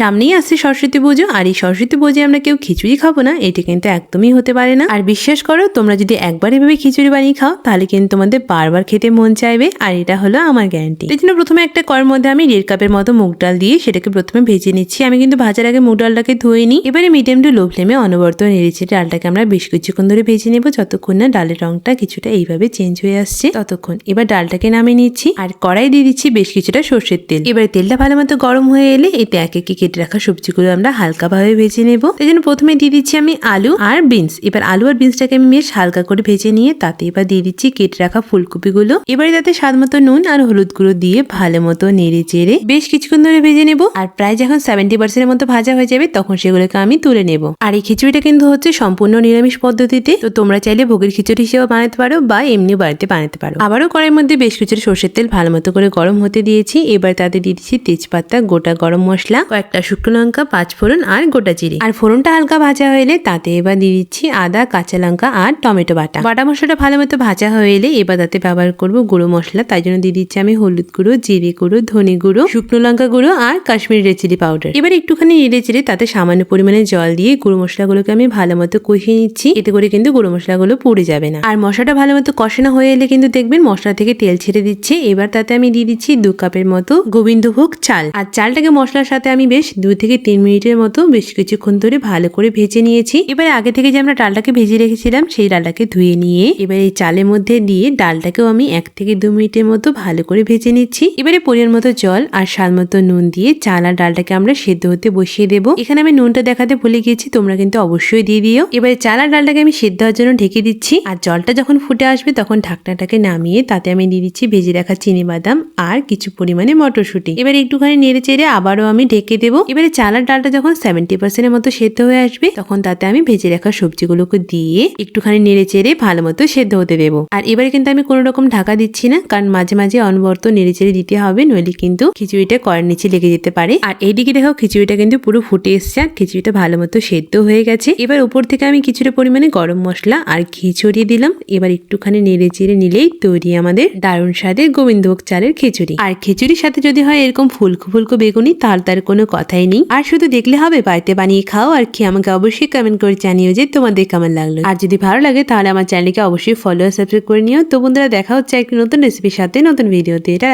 সামনেই আসছে সরস্বতী পুজো, আর এই সরস্বতী পুজোয় আমরা কেউ খিচুড়ি খাব না, এটা কিন্তু একদমই হতে পারে না। আর বিশ্বাস করো, তোমরা যদি একবার এভাবে খিচুড়ি বানিয়ে খাও, তাহলে কিন্তু তোমাদের বারবার খেতে মন চাইবে, আর এটা হলো আমার গ্যারান্টি এই জন্য প্রথমে একটা কর মধ্যে আমি দেড় কাপের মতো মুগ ডাল দিয়ে সেটাকে প্রথমে ভেজে নিচ্ছি। আমি কিন্তু ভাজার আগে মুগ ডালটাকে ধুয়ে নিই। এবারে মিডিয়াম টু লো ফ্লেমে অনবরত নেড়েছে ডালটাকে আমরা বেশ কিছুক্ষণ ধরে ভেজে নেব, যতক্ষণ না ডালের রংটা কিছুটা এইভাবে চেঞ্জ হয়ে আসছে। ততক্ষণ এবার ডালটাকে নামিয়ে নিচ্ছি, আর কড়াই দিয়ে দিচ্ছি বেশ কিছুটা সর্ষের তেল। এবার তেলটা ভালো মতো গরম হয়ে এলে এতে এক একে কেটে রাখা সবজিগুলো আমরা হালকাভাবে ভেজে নেব। এই জন্য প্রথমে দিয়ে দিচ্ছি আমি আলু আর বিনস। এবার আলু আর বিনসটাকে আমি বেশ হালকা করে ভেজে নিয়ে তাতে এবার দিয়ে দিচ্ছি কেটে রাখা ফুলকপিগুলো। এবারে তাতে স্বাদ মতো নুন আর হলুদ গুঁড়ো দিয়ে ভালো মতো নেড়ে চেড়ে বেশ কিছুক্ষণ ধরে ভেজে নেব। আর প্রায় যখন সেভেন্টি পার্সেন্টের মতো ভাজা হয়ে যাবে তখন সেগুলোকে আমি তুলে নেব। আর এই খিচুড়িটা কিন্তু হচ্ছে সম্পূর্ণ নিরামিষ পদ্ধতিতে। তো তোমরা চাইলে ভোগের খিচুড়ি হিসেবে বানাতে পারো বা এমনি বাড়িতে বানাতে পারো। আবারও কড়াইয়ের মধ্যে বেশ কিছুটা সর্ষের তেল ভালো মতো করে গরম হতে দিয়েছি। এবার তাতে দিয়ে দিচ্ছি তেজপাতা, গোটা গরম মশলা, কয়েকটা শুকনো লঙ্কা, পাঁচ ফোড়ন আর গোটা জিরে। আর ফোড়নটা হালকা ভাজা হয়ে এলে তাতে এবার দিয়ে দিচ্ছি আদা, কাঁচা লঙ্কা আর টমেটো বাটা। বাটা মশলাটা ভালো মতো ভাজা হয়ে এলে এবার তাতে ব্যবহার করব গুঁড়ো মশলা। তাই জন্য দিয়ে দিচ্ছি আমি হলুদ গুঁড়ো, জিরে গুঁড়ো, ধনে গুঁড়ো, শুকনো লঙ্কা গুঁড়ো আর কাশ্মীরি রেড চিলি পাউডার এবার একটুখানি নেড়ে চেড়ে তাতে সামান্য পরিমাণে জল দিয়ে গুঁড়ো মশলাগুলোকে আমি ভালো মতো কষিয়ে নিচ্ছি। এতে করে কিন্তু গুঁড়ো মশলাগুলো পুড়ে যাবে না। আর মশলাটা ভালো মতো কষানো হয়ে এলে কিন্তু দেখবেন মশলা থেকে তেল ছেড়ে দিচ্ছে। এবার তাতে আমি দিয়ে দিচ্ছি দু কাপের মতো গোবিন্দভোগ চাল। আর চালটাকে মশলার সাথে আমি বেশ দু থেকে তিন মিনিটের মতো বেশ কিছুক্ষণ ধরে ভালো করে ভেজে নিয়েছি। এবারে আগে থেকে যে আমরা ডালটাকে ভেজে রেখেছিলাম, সেই ডালটাকে ধুয়ে নিয়ে এবার এই চালের মধ্যে দিয়ে ডালটাকেও আমি এক থেকে দু মিনিটের মতো ভালো করে ভেজে নিচ্ছি। এবারে পরিমাণ মতো জল আর স্বাদ মতো নুন দিয়ে চাল আর ডালটাকে আমরা সেদ্ধ হতে বসিয়ে দেবো। এখানে আমি নুনটা দেখাতে ভুলে গিয়েছি, তোমরা কিন্তু অবশ্যই দিয়ে দিও। এবারে চাল আর ডালটাকে আমি সেদ্ধ হওয়ার জন্য ঢেকে দিচ্ছি। আর জলটা যখন ফুটে আসবে, তখন ঢাকনাটাকে নামিয়ে তাতে আমি দিয়ে দিচ্ছি ভেজে রাখা চিনি বাদাম আর কিছু পরিমাণে মটরশুঁটি। এবার একটুখানি নেড়ে চেড়ে আবারও আমি ঢেকে দেবো। এবারে চালার ডালটা যখন সেভেন্টি পার্সেন্টের মতো সেদ্ধ হয়ে আসবে, তখন তাতে আমি ভেজে রাখা সবজিগুলোকে দিয়ে একটুখানি নেড়ে চেড়ে ভালো মতো সেদ্ধ হতে দেবো। আর এবারে কিন্তু আমি কোনো রকম ঢাকা দিচ্ছি না, কারণ মাঝে মাঝে অনবরত নেড়ে চেড়ে দিতে হবে, নইলে কিন্তু খিচুড়িটা কড়ার নিচে লেগে যেতে পারে। আর এইদিকে দেখো খিচুড়িটা কিন্তু পুরো ফুটে এসছে, আর খিচুড়িটা ভালো মতো সেদ্ধ হয়ে গেছে। এবার উপর থেকে আমি কিছুটা পরিমাণে গরম মশলা আর ঘি ছড়িয়ে দিলাম। এবার একটুখানি নেড়ে চেড়ে নিলেই তৈরি আমাদের দারুণ স্বাদের গোবিন্দভোগ চালের খিচুড়ি। আর খিচুড়ির সাথে যদি হয় এরকম ফুলকো ফুলকো বেগুনি, তাহলে তার কোনো কথাই নেই। আর শুধু দেখলে হবে, বাড়িতে বানিয়ে খাও আর খেয়ে আমাকে অবশ্যই কমেন্ট করে জানিও যে তোমাদের কেমন লাগল। আর যদি ভালো লাগে তাহলে আমার চ্যানেলকে অবশ্যই ফলো সাবস্ক্রাইব করে নিও। তো বন্ধুরা, দেখা হচ্ছে একটি নতুন রেসিপির সাথে নতুন ভিডিওতে এটা